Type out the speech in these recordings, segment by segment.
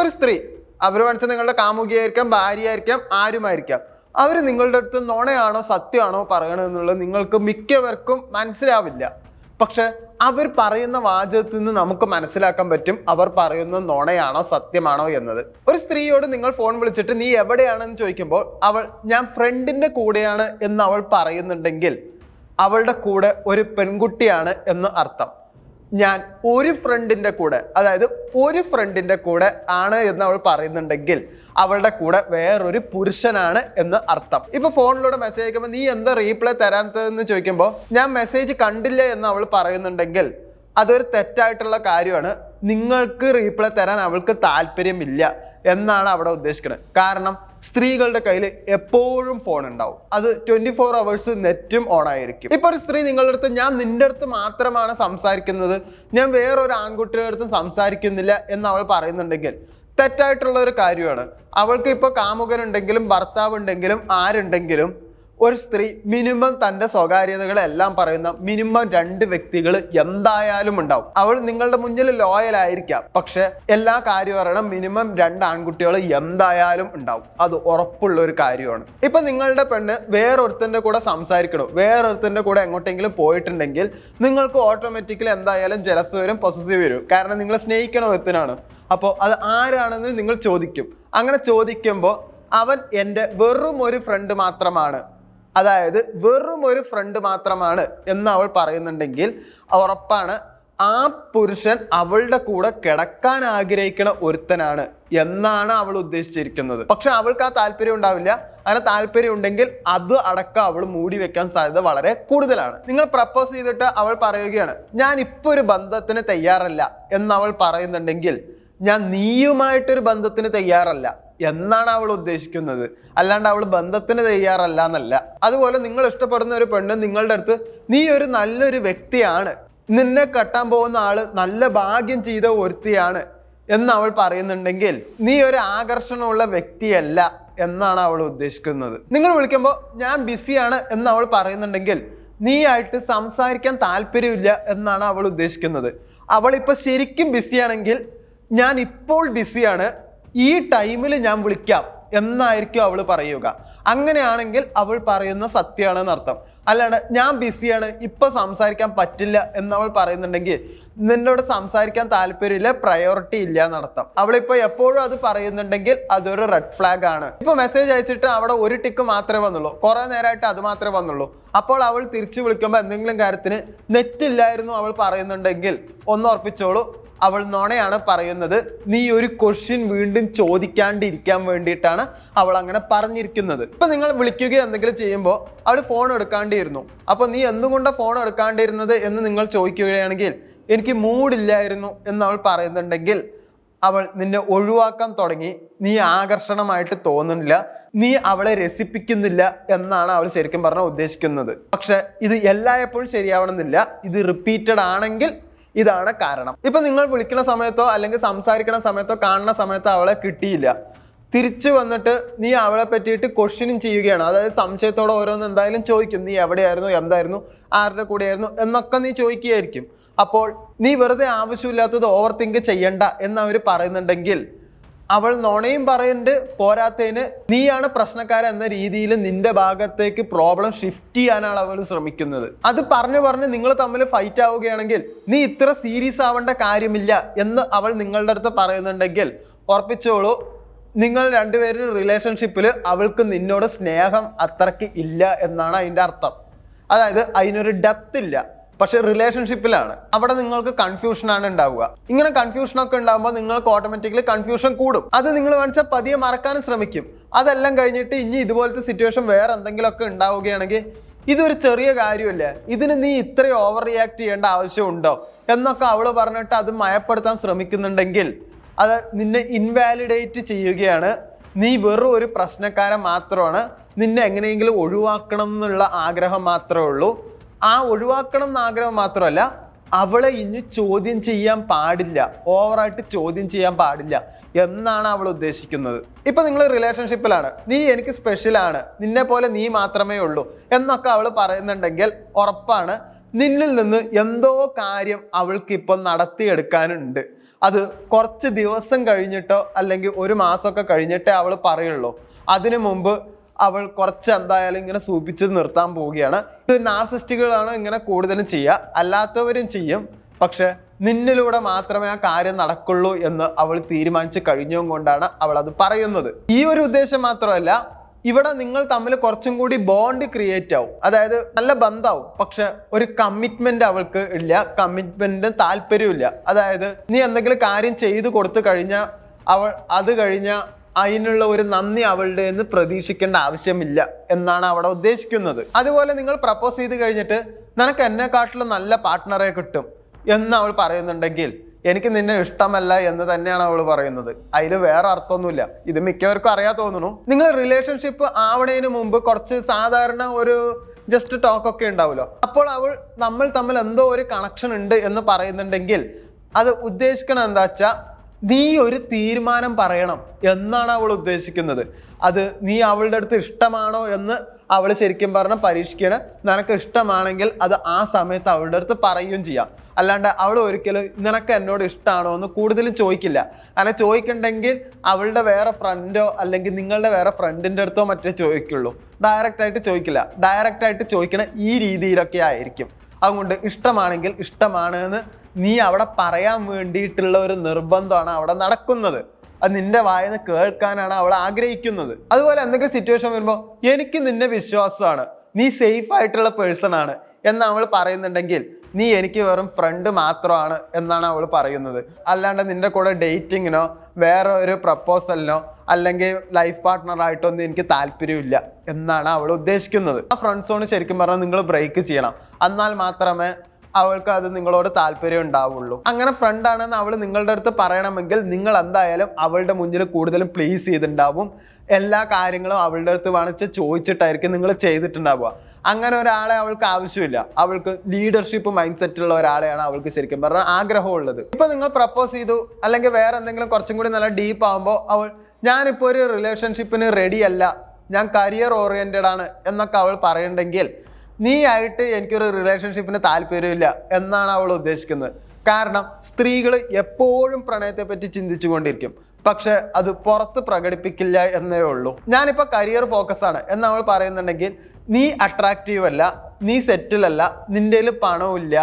ഒരു സ്ത്രീ അവർ വേണിച്ച നിങ്ങളുടെ കാമുകിയായിരിക്കാം ഭാര്യയായിരിക്കാം ആരുമായിരിക്കാം. അവർ നിങ്ങളുടെ അടുത്ത് നുണയാണോ സത്യമാണോ പറയണമെന്നുള്ളത് നിങ്ങൾക്ക് മിക്കവർക്കും മനസ്സിലാവില്ല. പക്ഷെ അവർ പറയുന്ന വാചകത്തിൽ നിന്ന് നമുക്ക് മനസ്സിലാക്കാൻ പറ്റും അവർ പറയുന്ന നുണയാണോ സത്യമാണോ എന്നത്. ഒരു സ്ത്രീയോട് നിങ്ങൾ ഫോൺ വിളിച്ചിട്ട് നീ എവിടെയാണെന്ന് ചോദിക്കുമ്പോൾ അവൾ ഞാൻ ഫ്രണ്ടിന്റെ കൂടെയാണ് എന്ന് അവൾ പറയുന്നുണ്ടെങ്കിൽ അവളുടെ കൂടെ ഒരു പെൺകുട്ടിയാണ് എന്ന് അർത്ഥം. ഞാൻ ഒരു ഫ്രണ്ടിന്റെ കൂടെ അതായത് ഒരു ഫ്രണ്ടിന്റെ കൂടെ ആണ് എന്ന് അവൾ പറയുന്നുണ്ടെങ്കിൽ അവളുടെ കൂടെ വേറൊരു പുരുഷനാണ് എന്ന് അർത്ഥം. ഇപ്പൊ ഫോണിലൂടെ മെസ്സേജ് അയക്കുമ്പോൾ നീ എന്താ റീപ്ലൈ തരാത്തതെന്ന് ചോദിക്കുമ്പോൾ ഞാൻ മെസ്സേജ് കണ്ടില്ല എന്ന് അവൾ പറയുന്നുണ്ടെങ്കിൽ അതൊരു തെറ്റായിട്ടുള്ള കാര്യമാണ്. നിങ്ങൾക്ക് റീപ്ലൈ തരാൻ അവൾക്ക് താല്പര്യമില്ല. എന്നാണ് അവിടെ ഉദ്ദേശിക്കുന്നത് കാരണം സ്ത്രീകളുടെ കയ്യിൽ എപ്പോഴും ഫോൺ ഉണ്ടാവും. അത് ട്വന്റി ഫോർ അവേഴ്സ് നെറ്റും ഓൺ ആയിരിക്കും. ഇപ്പൊ ഒരു സ്ത്രീ നിങ്ങളുടെ അടുത്ത് ഞാൻ നിന്റെ അടുത്ത് മാത്രമാണ് സംസാരിക്കുന്നത്. ഞാൻ വേറൊരു ആൺകുട്ടിയുടെ അടുത്തും സംസാരിക്കുന്നില്ല എന്ന് അവൾ പറയുന്നുണ്ടെങ്കിൽ തെറ്റായിട്ടുള്ള ഒരു കാര്യമാണ്. അവൾക്ക് ഇപ്പോൾ കാമുകനുണ്ടെങ്കിലും ഭർത്താവ് ഉണ്ടെങ്കിലും ആരുണ്ടെങ്കിലും ഒരു സ്ത്രീ മിനിമം തന്റെ സ്വകാര്യതകളെല്ലാം പറയുന്ന മിനിമം രണ്ട് വ്യക്തികൾ എന്തായാലും ഉണ്ടാവും. അവൾ നിങ്ങളുടെ മുന്നിൽ ലോയൽ ആയിരിക്കാം. പക്ഷെ എല്ലാ കാര്യവും അറിയണം മിനിമം രണ്ട് ആൺകുട്ടികൾ എന്തായാലും ഉണ്ടാവും. അത് ഉറപ്പുള്ള ഒരു കാര്യമാണ്. ഇപ്പൊ നിങ്ങളുടെ പെണ്ണ് വേറൊരുത്തന്റെ കൂടെ സംസാരിക്കണോ? വേറൊരുത്തന്റെ കൂടെ എങ്ങോട്ടെങ്കിലും പോയിട്ടുണ്ടെങ്കിൽ നിങ്ങൾക്ക് ഓട്ടോമാറ്റിക്കലി എന്തായാലും ജലസ് വരും പൊസസീവ് വരും. കാരണം നിങ്ങൾ സ്നേഹിക്കണ ഒരുത്തനാണ്. അപ്പോൾ അത് ആരാണെന്ന് നിങ്ങൾ ചോദിക്കും. അങ്ങനെ ചോദിക്കുമ്പോൾ അവൻ എന്റെ വെറും ഒരു ഫ്രണ്ട് മാത്രമാണ്. അതായത് വെറും ഒരു ഫ്രണ്ട് മാത്രമാണ് എന്ന് അവൾ പറയുന്നുണ്ടെങ്കിൽ ഉറപ്പാണ് ആ പുരുഷൻ അവളുടെ കൂടെ കിടക്കാൻ ആഗ്രഹിക്കുന്ന ഒരുത്തനാണ് എന്നാണ് അവൾ ഉദ്ദേശിച്ചിരിക്കുന്നത്. പക്ഷെ അവൾക്ക് ആ താല്പര്യം ഉണ്ടാവില്ല. അങ്ങനെ താല്പര്യം ഉണ്ടെങ്കിൽ അത് അടക്കം അവൾ മൂടി വെക്കാൻ സാധ്യത വളരെ കൂടുതലാണ്. നിങ്ങൾ പ്രപ്പോസ് ചെയ്തിട്ട് അവൾ പറയുകയാണ് ഞാൻ ഇപ്പോൾ ഒരു ബന്ധത്തിന് തയ്യാറല്ല എന്ന് അവൾ പറയുന്നുണ്ടെങ്കിൽ ഞാൻ നീയുമായിട്ടൊരു ബന്ധത്തിന് തയ്യാറല്ല എന്നാണ് അവൾ ഉദ്ദേശിക്കുന്നത്. അല്ലാണ്ട് അവൾ ബന്ധത്തിന് തയ്യാറല്ല എന്നല്ല അതുപോലെ നിങ്ങൾ ഇഷ്ടപ്പെടുന്ന ഒരു പെണ്ണ് നിങ്ങളുടെ അടുത്ത് നീ ഒരു നല്ലൊരു വ്യക്തിയാണ്. നിന്നെ കെട്ടാൻ പോകുന്ന ആൾ നല്ല ഭാഗ്യം ചെയ്ത ഒരുത്തിയാണ് എന്ന് അവൾ പറയുന്നുണ്ടെങ്കിൽ നീ ഒരു ആകർഷണമുള്ള വ്യക്തിയല്ല എന്നാണ് അവൾ ഉദ്ദേശിക്കുന്നത്. നിങ്ങൾ വിളിക്കുമ്പോൾ ഞാൻ ബിസിയാണ് എന്ന് അവൾ പറയുന്നുണ്ടെങ്കിൽ നീ ആയിട്ട് സംസാരിക്കാൻ താല്പര്യമില്ല എന്നാണ് അവൾ ഉദ്ദേശിക്കുന്നത്. അവൾ ശരിക്കും ബിസിയാണെങ്കിൽ ഞാൻ ഇപ്പോൾ ബിസിയാണ്. ഈ ടൈമിൽ ഞാൻ വിളിക്കാം എന്നായിരിക്കും അവൾ പറയുക. അങ്ങനെയാണെങ്കിൽ അവൾ പറയുന്ന സത്യമാണെന്ന് അർത്ഥം. അല്ലാണ്ട് ഞാൻ ബിസിയാണ് ഇപ്പൊ സംസാരിക്കാൻ പറ്റില്ല എന്ന് അവൾ പറയുന്നുണ്ടെങ്കിൽ നിന്നോട് സംസാരിക്കാൻ താല്പര്യമില്ല പ്രയോറിറ്റി ഇല്ല എന്നർത്ഥം. അവളിപ്പോ എപ്പോഴും അത് പറയുന്നുണ്ടെങ്കിൽ അതൊരു റെഡ് ഫ്ലാഗ് ആണ്. ഇപ്പൊ മെസ്സേജ് അയച്ചിട്ട് അവിടെ ഒരു ടിക്ക് മാത്രമേ വന്നുള്ളൂ. കുറേ നേരമായിട്ട് അത് മാത്രമേ വന്നുള്ളൂ. അപ്പോൾ അവൾ തിരിച്ചു വിളിക്കുമ്പോൾ എന്തെങ്കിലും കാര്യത്തിന് നെറ്റ് ഇല്ലായിരുന്നു അവൾ പറയുന്നുണ്ടെങ്കിൽ ഒന്ന് ഉറപ്പിച്ചോളൂ. അവൾ നോണയാണ് പറയുന്നത്. നീ ഒരു ക്വസ്റ്റ്യൻ വീണ്ടും ചോദിക്കാണ്ടിരിക്കാൻ വേണ്ടിയിട്ടാണ് അവൾ അങ്ങനെ പറഞ്ഞിരിക്കുന്നത്. ഇപ്പൊ നിങ്ങൾ വിളിക്കുകയോ എന്തെങ്കിലും ചെയ്യുമ്പോൾ അവൾ ഫോൺ എടുക്കാണ്ടിരുന്നു. അപ്പൊ നീ എന്തുകൊണ്ടാണ് ഫോൺ എടുക്കാണ്ടിരുന്നത് എന്ന് നിങ്ങൾ ചോദിക്കുകയാണെങ്കിൽ എനിക്ക് മൂഡില്ലായിരുന്നു എന്ന് അവൾ പറയുന്നുണ്ടെങ്കിൽ അവൾ നിന്നെ ഒഴിവാക്കാൻ തുടങ്ങി. നീ ആകർഷണമായിട്ട് തോന്നുന്നില്ല. നീ അവളെ രസിപ്പിക്കുന്നില്ല എന്നാണ് അവൾ ശരിക്കും പറഞ്ഞാൽ ഉദ്ദേശിക്കുന്നത്. പക്ഷെ ഇത് എല്ലായ്പ്പോഴും ശരിയാവണമെന്നില്ല. ഇത് റിപ്പീറ്റഡ് ആണെങ്കിൽ ഇതാണ് കാരണം. ഇപ്പൊ നിങ്ങൾ വിളിക്കുന്ന സമയത്തോ അല്ലെങ്കിൽ സംസാരിക്കുന്ന സമയത്തോ കാണുന്ന സമയത്തോ അവളെ കിട്ടിയില്ല. തിരിച്ചു വന്നിട്ട് നീ അവളെ പറ്റിയിട്ട് ക്വസ്റ്റ്യനും ചെയ്യുകയാണ്. അതായത് സംശയത്തോടെ ഓരോന്ന് എന്തായാലും ചോദിക്കും. നീ എവിടെയായിരുന്നു? എന്തായിരുന്നു? ആരുടെ കൂടെയായിരുന്നു? എന്നൊക്കെ നീ ചോദിക്കുകയായിരിക്കും. അപ്പോൾ നീ വെറുതെ ആവശ്യമില്ലാത്തത് ഓവർ തിങ്ക് ചെയ്യണ്ട എന്നവർ പറയുന്നുണ്ടെങ്കിൽ അവൾ നോണയും പറയുന്നുണ്ട് പോരാത്തതിന് നീയാണ് പ്രശ്നക്കാരൻ എന്ന രീതിയിൽ നിന്റെ ഭാഗത്തേക്ക് പ്രോബ്ലം ഷിഫ്റ്റ് ചെയ്യാനാണ് അവൾ ശ്രമിക്കുന്നത്. അത് പറഞ്ഞു പറഞ്ഞ് നിങ്ങൾ തമ്മിൽ ഫൈറ്റ് ആവുകയാണെങ്കിൽ നീ ഇത്ര സീരിയസ് ആവേണ്ട കാര്യമില്ല എന്ന് അവൾ നിങ്ങളുടെ അടുത്ത് പറയുന്നുണ്ടെങ്കിൽ ഉറപ്പിച്ചോളൂ നിങ്ങൾ രണ്ടുപേരും റിലേഷൻഷിപ്പിൽ അവൾക്ക് നിന്നോട് സ്നേഹം അത്രയ്ക്ക് ഇല്ല എന്നാണ് അതിന്റെ അർത്ഥം. അതായത് അതിനൊരു ഡെപ്ത് ഇല്ല. പക്ഷെ റിലേഷൻഷിപ്പിലാണ് അവിടെ നിങ്ങൾക്ക് കൺഫ്യൂഷൻ ആണ് ഉണ്ടാവുക. ഇങ്ങനെ കൺഫ്യൂഷൻ ഒക്കെ ഉണ്ടാകുമ്പോൾ നിങ്ങൾക്ക് ഓട്ടോമാറ്റിക്കലി കൺഫ്യൂഷൻ കൂടും. അത് നിങ്ങൾ വേണിച്ചാൽ പതിയെ മറക്കാനും ശ്രമിക്കും. അതെല്ലാം കഴിഞ്ഞിട്ട് ഇനി ഇതുപോലത്തെ സിറ്റുവേഷൻ വേറെ എന്തെങ്കിലുമൊക്കെ ഉണ്ടാവുകയാണെങ്കിൽ ഇതൊരു ചെറിയ കാര്യമല്ലേ? ഇതിന് നീ ഇത്രയും ഓവർ റിയാക്ട് ചെയ്യേണ്ട ആവശ്യമുണ്ടോ? എന്നൊക്കെ അവൾ പറഞ്ഞിട്ട് അത് മയപ്പെടുത്താൻ ശ്രമിക്കുന്നുണ്ടെങ്കിൽ അത് നിന്നെ ഇൻവാലിഡേറ്റ് ചെയ്യുകയാണ്. നീ വെറും ഒരു പ്രശ്നക്കാരൻ മാത്രമാണ്. നിന്നെ എങ്ങനെയെങ്കിലും ഒഴിവാക്കണം എന്നുള്ള ആഗ്രഹം മാത്രമേ ഉള്ളൂ. ആ ഒഴിവാക്കണം എന്ന ആഗ്രഹം മാത്രമല്ല അവളെ ഇനി ചോദ്യം ചെയ്യാൻ പാടില്ല ഓവറായിട്ട് ചോദ്യം ചെയ്യാൻ പാടില്ല എന്നാണ് അവൾ ഉദ്ദേശിക്കുന്നത്. ഇപ്പൊ നിങ്ങൾ റിലേഷൻഷിപ്പിലാണ് നീ എനിക്ക് സ്പെഷ്യലാണ് നിന്നെ പോലെ നീ മാത്രമേ ഉള്ളൂ എന്നൊക്കെ അവൾ പറയുന്നുണ്ടെങ്കിൽ ഉറപ്പാണ് നിന്നിൽ നിന്ന് എന്തോ കാര്യം അവൾക്ക് ഇപ്പം നടത്തിയെടുക്കാനുണ്ട്. അത് കുറച്ച് ദിവസം കഴിഞ്ഞിട്ടോ അല്ലെങ്കിൽ ഒരു മാസമൊക്കെ കഴിഞ്ഞിട്ടേ അവൾ പറയുള്ളൂ. അതിനു മുമ്പ് അവൾ കുറച്ച് എന്തായാലും ഇങ്ങനെ സൂപ്പിച്ച് നിർത്താൻ പോവുകയാണ്. ഇത് നാർസിസ്റ്റുകളാണ് ഇങ്ങനെ കൂടുതലും ചെയ്യുക. അല്ലാത്തവരും ചെയ്യും. പക്ഷെ നിന്നിലൂടെ മാത്രമേ ആ കാര്യം നടക്കുള്ളൂ എന്ന് അവൾ തീരുമാനിച്ച് കഴിഞ്ഞും കൊണ്ടാണ് അവൾ അത് പറയുന്നത്. ഈ ഒരു ഉദ്ദേശം മാത്രമല്ല ഇവിടെ നിങ്ങൾ തമ്മിൽ കുറച്ചും കൂടി ബോണ്ട് ക്രിയേറ്റ് ആവും. അതായത് നല്ല ബന്ധാവും. പക്ഷെ ഒരു കമ്മിറ്റ്മെന്റ് അവൾക്ക് ഇല്ല. കമ്മിറ്റ്മെന്റിന് താല്പര്യമില്ല അതായത് നീ എന്തെങ്കിലും കാര്യം ചെയ്തു കൊടുത്തു കഴിഞ്ഞാൽ അവൾ അത് കഴിഞ്ഞാൽ അതിനുള്ള ഒരു നന്ദി അവളുടെ എന്ന് പ്രതീക്ഷിക്കേണ്ട ആവശ്യമില്ല എന്നാണ് അവിടെ ഉദ്ദേശിക്കുന്നത്. അതുപോലെ നിങ്ങൾ പ്രപ്പോസ് ചെയ്ത് കഴിഞ്ഞിട്ട് നിനക്ക് എന്നെക്കാട്ടിലും നല്ല പാർട്ട്ണറെ കിട്ടും എന്ന് അവൾ പറയുന്നുണ്ടെങ്കിൽ എനിക്ക് നിന്നെ ഇഷ്ടമല്ല എന്ന് തന്നെയാണ് അവൾ പറയുന്നത്. അതിൽ വേറെ അർത്ഥമൊന്നുമില്ല. ഇത് മിക്കവർക്കും അറിയാൻ തോന്നുന്നു. നിങ്ങൾ റിലേഷൻഷിപ്പ് ആവണതിന് മുമ്പ് കുറച്ച് സാധാരണ ഒരു ജസ്റ്റ് ടോക്ക് ഒക്കെ ഉണ്ടാവുമല്ലോ. അപ്പോൾ അവൾ നമ്മൾ തമ്മിൽ എന്തോ ഒരു കണക്ഷൻ ഉണ്ട് എന്ന് പറയുന്നുണ്ടെങ്കിൽ അത് ഉദ്ദേശിക്കണം എന്താ വെച്ചാൽ നീ ഒരു തീരുമാനം പറയണം എന്നാണ് അവൾ ഉദ്ദേശിക്കുന്നത്. അത് നീ അവളുടെ അടുത്ത് ഇഷ്ടമാണോ എന്ന് അവൾ ശരിക്കും പറഞ്ഞ പരീക്ഷിക്കണം നിനക്ക് ഇഷ്ടമാണെങ്കിൽ അത് ആ സമയത്ത് അവളുടെ അടുത്ത് പറയുകയും ചെയ്യാം. അല്ലാണ്ട് അവൾ ഒരിക്കലും നിനക്ക് എന്നോട് ഇഷ്ടമാണോ എന്ന് കൂടുതലും ചോദിക്കില്ല. അങ്ങനെ ചോദിക്കണ്ടെങ്കിൽ അവളുടെ വേറെ ഫ്രണ്ടോ അല്ലെങ്കിൽ നിങ്ങളുടെ വേറെ ഫ്രണ്ടിന്റെ അടുത്തോ മറ്റേ ചോദിക്കുള്ളൂ. ഡയറക്റ്റായിട്ട് ചോദിക്കില്ല. ഡയറക്റ്റായിട്ട് ചോദിക്കണ ഈ രീതിയിലൊക്കെ ആയിരിക്കും. അതുകൊണ്ട് ഇഷ്ടമാണെങ്കിൽ ഇഷ്ടമാണ് എന്ന് നീ അവിടെ പറയാൻ വേണ്ടിയിട്ടുള്ള ഒരു നിർബന്ധമാണ് അവിടെ നടക്കുന്നത്. അത് നിന്റെ വായന കേൾക്കാനാണ് അവൾ ആഗ്രഹിക്കുന്നത്. അതുപോലെ എന്തെങ്കിലും സിറ്റുവേഷൻ വരുമ്പോൾ എനിക്ക് നിന്നെ വിശ്വാസമാണ്. നീ സേഫ് ആയിട്ടുള്ള പേഴ്സൺ ആണ്. എന്ന് അവൾ പറയുന്നുണ്ടെങ്കിൽ നീ എനിക്ക് വെറും ഫ്രണ്ട് മാത്രമാണ് എന്നാണ് അവൾ പറയുന്നത്. അല്ലാണ്ട് നിന്റെ കൂടെ ഡേറ്റിങ്ങിനോ വേറെ ഒരു പ്രപ്പോസലിനോ അല്ലെങ്കിൽ ലൈഫ് പാർട്ട്ണറായിട്ടൊന്നും എനിക്ക് താല്പര്യമില്ല എന്നാണ് അവൾ ഉദ്ദേശിക്കുന്നത്. ആ ഫ്രണ്ട്സോട് ശരിക്കും പറഞ്ഞാൽ നിങ്ങൾ ബ്രേക്ക് ചെയ്യണം. എന്നാൽ മാത്രമേ അവൾക്ക് അത് നിങ്ങളോട് താല്പര്യം ഉണ്ടാവുള്ളൂ. അങ്ങനെ ഫ്രണ്ട് ആണെന്ന് അവൾ നിങ്ങളുടെ അടുത്ത് പറയണമെങ്കിൽ നിങ്ങൾ എന്തായാലും അവളുടെ മുന്നിൽ കൂടുതലും പ്ലീസ് ചെയ്തിട്ടുണ്ടാവും. എല്ലാ കാര്യങ്ങളും അവളുടെ അടുത്ത് വേണിച്ച് ചോദിച്ചിട്ടായിരിക്കും നിങ്ങൾ ചെയ്തിട്ടുണ്ടാവുക. അങ്ങനെ ഒരാളെ അവൾക്ക് ആവശ്യമില്ല. അവൾക്ക് ലീഡർഷിപ്പ് മൈൻഡ് സെറ്റ് ഉള്ള ഒരാളെയാണ് അവൾക്ക് ശരിക്കും പറഞ്ഞാൽ ആഗ്രഹമുള്ളത്. ഇപ്പൊ നിങ്ങൾ പ്രപ്പോസ് ചെയ്തു അല്ലെങ്കിൽ വേറെ എന്തെങ്കിലും കുറച്ചും കൂടി നല്ല ഡീപ്പ് ആകുമ്പോൾ അവൾ ഞാനിപ്പോൾ ഒരു റിലേഷൻഷിപ്പിന് റെഡിയല്ല ഞാൻ കരിയർ ഓറിയന്റഡ് ആണ് എന്നൊക്കെ അവൾ പറയുന്നുണ്ടെങ്കിൽ നീ ആയിട്ട് എനിക്കൊരു റിലേഷൻഷിപ്പിന് താല്പര്യമില്ല എന്നാണ് അവൾ ഉദ്ദേശിക്കുന്നത്. കാരണം സ്ത്രീകൾ എപ്പോഴും പ്രണയത്തെ പറ്റി ചിന്തിച്ചു കൊണ്ടിരിക്കും പക്ഷെ അത് പുറത്ത് പ്രകടിപ്പിക്കില്ല എന്നേ ഉള്ളൂ. ഞാനിപ്പോൾ കരിയർ ഫോക്കസ് ആണ്. എന്ന് അവൾ പറയുന്നുണ്ടെങ്കിൽ നീ അട്രാക്റ്റീവ് അല്ല നീ സെറ്റിൽ അല്ല നിന്റെ പണമില്ല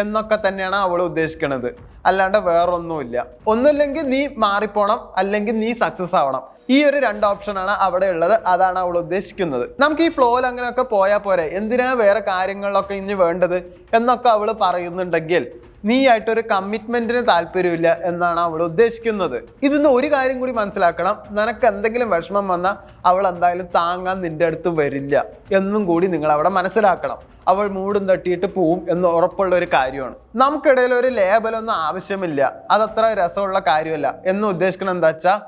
എന്നൊക്കെ തന്നെയാണ് അവൾ ഉദ്ദേശിക്കുന്നത് അല്ലാണ്ട് വേറൊന്നുമില്ല. ഒന്നുമില്ലെങ്കിൽ നീ മാറിപ്പോണം അല്ലെങ്കിൽ നീ സക്സസ് ആവണം. ഈ ഒരു രണ്ട് ഓപ്ഷനാണ് അവിടെ ഉള്ളത്. അതാണ് അവൾ ഉദ്ദേശിക്കുന്നത്. നമുക്ക് ഈ ഫ്ലോയിൽ അങ്ങനെയൊക്കെ പോയാൽ പോരെ. എന്തിനാ വേറെ കാര്യങ്ങളൊക്കെ ഇനി വേണ്ടത് എന്നൊക്കെ അവൾ പറയുന്നുണ്ടെങ്കിൽ നീ ആയിട്ടൊരു കമ്മിറ്റ്മെന്റിന് താല്പര്യമില്ല എന്നാണ് അവൾ ഉദ്ദേശിക്കുന്നത്. ഇതിന്ന് ഒരു കാര്യം കൂടി മനസ്സിലാക്കണം. നിനക്ക് എന്തെങ്കിലും വിഷമം വന്നാൽ അവൾ എന്തായാലും താങ്ങാൻ നിന്റെ അടുത്ത് വരില്ല എന്നും കൂടി നിങ്ങൾ അവിടെ മനസ്സിലാക്കണം. അവൾ മൂടും തട്ടിയിട്ട് പോവും എന്ന് ഉറപ്പുള്ള ഒരു കാര്യമാണ്. നമുക്കിടയിൽ ഒരു ലേബലൊന്നും ആവശ്യമില്ല. അതത്ര രസമുള്ള കാര്യമല്ല. എന്ന് ഉദ്ദേശിക്കണം എന്താ വെച്ചാൽ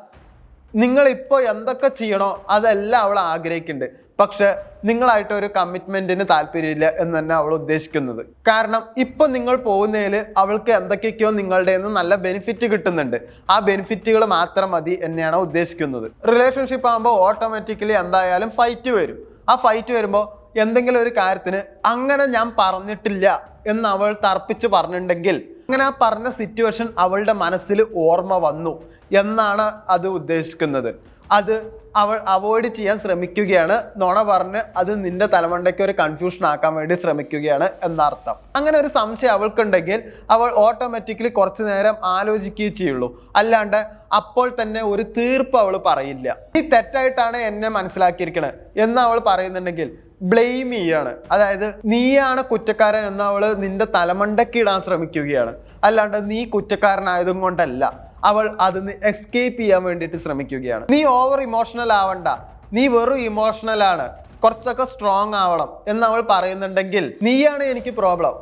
നിങ്ങൾ ഇപ്പോൾ എന്തൊക്കെ ചെയ്യണോ അതെല്ലാം അവൾ ആഗ്രഹിക്കുന്നുണ്ട്. പക്ഷെ നിങ്ങളായിട്ട് ഒരു കമ്മിറ്റ്മെന്റിന് താല്പര്യമില്ല എന്ന് തന്നെ അവൾ ഉദ്ദേശിക്കുന്നത്. കാരണം ഇപ്പം നിങ്ങൾ പോകുന്നതിൽ അവൾക്ക് എന്തൊക്കെയൊക്കെയോ നിങ്ങളുടെ നിന്ന് നല്ല ബെനിഫിറ്റ് കിട്ടുന്നുണ്ട്. ആ ബെനിഫിറ്റുകൾ മാത്രം മതി എന്നെയാണ് ഉദ്ദേശിക്കുന്നത്. റിലേഷൻഷിപ്പ് ആകുമ്പോൾ ഓട്ടോമാറ്റിക്കലി എന്തായാലും ഫൈറ്റ് വരും. ആ ഫൈറ്റ് വരുമ്പോൾ എന്തെങ്കിലും ഒരു കാര്യത്തിന് അങ്ങനെ ഞാൻ പറഞ്ഞിട്ടില്ല എന്ന് അവൾ തർപ്പിച്ച് പറഞ്ഞിട്ടുണ്ടെങ്കിൽ അങ്ങനെ ആ പറഞ്ഞ സിറ്റുവേഷൻ അവളുടെ മനസ്സിൽ ഓർമ്മ വന്നു എന്നാണ് അത് ഉദ്ദേശിക്കുന്നത്. അത് അവൾ അവോയ്ഡ് ചെയ്യാൻ ശ്രമിക്കുകയാണ്. നോണ പറഞ്ഞ് അത് നിന്റെ തലമണ്ടയ്ക്ക് ഒരു കൺഫ്യൂഷൻ ആക്കാൻ വേണ്ടി ശ്രമിക്കുകയാണ് എന്നർത്ഥം. അങ്ങനെ ഒരു സംശയം അവൾക്കുണ്ടെങ്കിൽ അവൾ ഓട്ടോമാറ്റിക്കലി കുറച്ച് നേരം ആലോചിക്കുകയേ ചെയ്യുള്ളൂ. അല്ലാണ്ട് അപ്പോൾ തന്നെ ഒരു തീർപ്പ് അവൾ പറയില്ല. ഈ തെറ്റായിട്ടാണ് എന്നെ മനസ്സിലാക്കിയിരിക്കണത് എന്ന് അവൾ പറയുന്നുണ്ടെങ്കിൽ ബ്ലെയിം ചെയ്യാണ്. അതായത് നീയാണ് കുറ്റക്കാരൻ എന്ന അവൾ നിന്റെ തലമണ്ടയ്ക്ക് ഇടാൻ ശ്രമിക്കുകയാണ്. അല്ലാണ്ട് നീ കുറ്റക്കാരനായതും കൊണ്ടല്ല. അവൾ അതിന് എസ്കേപ്പ് ചെയ്യാൻ വേണ്ടിയിട്ട് ശ്രമിക്കുകയാണ്. നീ ഓവർ ഇമോഷണൽ ആവണ്ട. നീ വെറും ഇമോഷണൽ ആണ്. കുറച്ചൊക്കെ സ്ട്രോങ് ആവണം എന്ന് അവൾ പറയുന്നുണ്ടെങ്കിൽ നീയാണ് എനിക്ക് പ്രോബ്ലം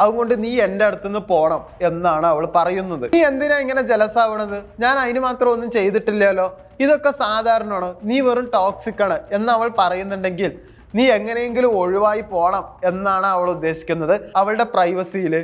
അതുകൊണ്ട് നീ എന്റെ അടുത്തുനിന്ന് പോണം എന്നാണ് അവൾ പറയുന്നത്. നീ എന്തിനാ ഇങ്ങനെ ജലസാവണത് ഞാൻ അതിന് മാത്രം ഒന്നും ചെയ്തിട്ടില്ലല്ലോ. ഇതൊക്കെ സാധാരണമാണ്. നീ വെറും ടോക്സിക് ആണ് എന്ന് അവൾ പറയുന്നുണ്ടെങ്കിൽ നീ എങ്ങനെയെങ്കിലും ഒഴിവായി പോകണം എന്നാണ് അവൾ ഉദ്ദേശിക്കുന്നത്. അവളുടെ പ്രൈവസിയിൽ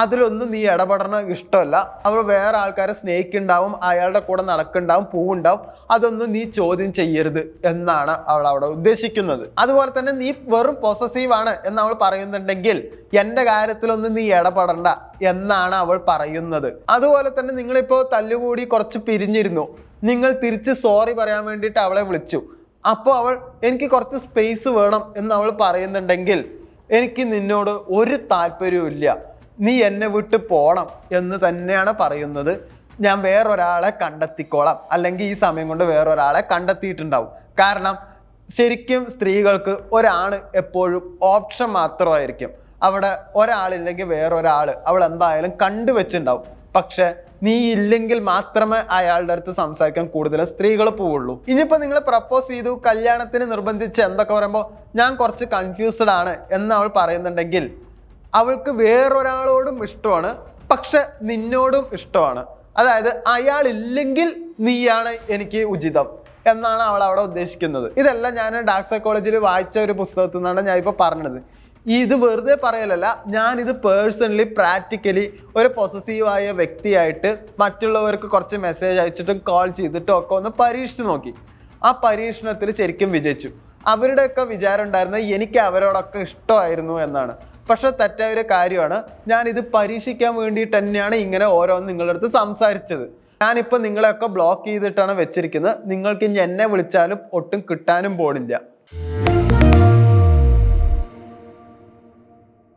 അതിലൊന്നും നീ ഇടപെടണ ഇഷ്ടമല്ല. അവൾ വേറെ ആൾക്കാരെ സ്നേഹിക്കുന്നുണ്ടാവും അയാളുടെ കൂടെ നടക്കുന്നുണ്ടാവും പൂവുണ്ടാവും. അതൊന്നും നീ ചോദ്യം ചെയ്യരുത് എന്നാണ് അവൾ അവിടെ ഉദ്ദേശിക്കുന്നത്. അതുപോലെ തന്നെ നീ വെറും പൊസസീവ് ആണ് എന്ന് അവൾ പറയുന്നുണ്ടെങ്കിൽ എന്റെ കാര്യത്തിലൊന്നും നീ ഇടപെടണ്ട എന്നാണ് അവൾ പറയുന്നത്. അതുപോലെ തന്നെ നിങ്ങളിപ്പോൾ തല്ലുകൂടി കുറച്ച് പിരിഞ്ഞിരുന്നു. നിങ്ങൾ തിരിച്ച് സോറി പറയാൻ വേണ്ടിയിട്ട് അവളെ വിളിച്ചു. അപ്പോൾ അവൾ എനിക്ക് കുറച്ച് സ്പേസ് വേണം എന്ന് അവൾ പറയുന്നുണ്ടെങ്കിൽ എനിക്ക് നിന്നോട് ഒരു താല്പര്യവും നീ എന്നെ വിട്ട് പോണം എന്ന് തന്നെയാണ് പറയുന്നത്. ഞാൻ വേറൊരാളെ കണ്ടെത്തിക്കോളാം. അല്ലെങ്കിൽ ഈ സമയം കൊണ്ട് വേറൊരാളെ കണ്ടെത്തിയിട്ടുണ്ടാവും. കാരണം ശരിക്കും സ്ത്രീകൾക്ക് ഒരാണ് എപ്പോഴും ഓപ്ഷൻ മാത്രമായിരിക്കും. അവിടെ ഒരാളില്ലെങ്കിൽ വേറൊരാൾ അവൾ എന്തായാലും കണ്ടുവച്ചിട്ടുണ്ടാവും. പക്ഷെ നീ ഇല്ലെങ്കിൽ മാത്രമേ അയാളുടെ അടുത്ത് സംസാരിക്കാൻ കൂടുതൽ സ്ത്രീകൾ പോവുള്ളൂ. ഇനിയിപ്പോൾ നിങ്ങൾ പ്രപ്പോസ് ചെയ്തു കല്യാണത്തിന് നിർബന്ധിച്ച് എന്തൊക്കെ പറയുമ്പോൾ ഞാൻ കുറച്ച് കൺഫ്യൂസ്ഡ് ആണ് എന്ന് അവൾ പറയുന്നുണ്ടെങ്കിൽ അവൾക്ക് വേറൊരാളോടും ഇഷ്ടമാണ് പക്ഷെ നിന്നോടും ഇഷ്ടമാണ്. അതായത് അയാൾ ഇല്ലെങ്കിൽ നീയാണ് എനിക്ക് ഉചിതം എന്നാണ് അവൾ അവിടെ ഉദ്ദേശിക്കുന്നത്. ഇതെല്ലാം ഞാൻ ഡാക്സൈക്കോളജിയിൽ വായിച്ച ഒരു പുസ്തകത്തിൽ നിന്നാണ് ഞാൻ ഇപ്പോൾ പറഞ്ഞത്. ഇത് വെറുതെ പറയലല്ല ഞാൻ ഇത് പേഴ്സണലി പ്രാക്ടിക്കലി ഒരു പൊസസീവായ വ്യക്തിയായിട്ട് മറ്റുള്ളവർക്ക് കുറച്ച് മെസ്സേജ് അയച്ചിട്ടും കോൾ ചെയ്തിട്ടും ഒക്കെ ഒന്ന് പരീക്ഷിച്ച് നോക്കി. ആ പരീക്ഷണത്തിൽ ശരിക്കും വിജയിച്ചു. അവരുടെയൊക്കെ വിചാരം ഉണ്ടായിരുന്നത് എനിക്ക് അവരോടൊക്കെ ഇഷ്ടമായിരുന്നു എന്നാണ്. പക്ഷെ തെറ്റായ ഒരു കാര്യമാണ് ഇത് പരീക്ഷിക്കാൻ വേണ്ടിയിട്ട് തന്നെയാണ് ഇങ്ങനെ ഓരോന്ന് നിങ്ങളുടെ അടുത്ത് സംസാരിച്ചത്. ഞാനിപ്പോൾ നിങ്ങളെയൊക്കെ ബ്ലോക്ക് ചെയ്തിട്ടാണ് വെച്ചിരിക്കുന്നത്. നിങ്ങൾക്ക് ഇനി എന്നെ വിളിച്ചാലും ഒട്ടും കിട്ടാനും പോണില്ല.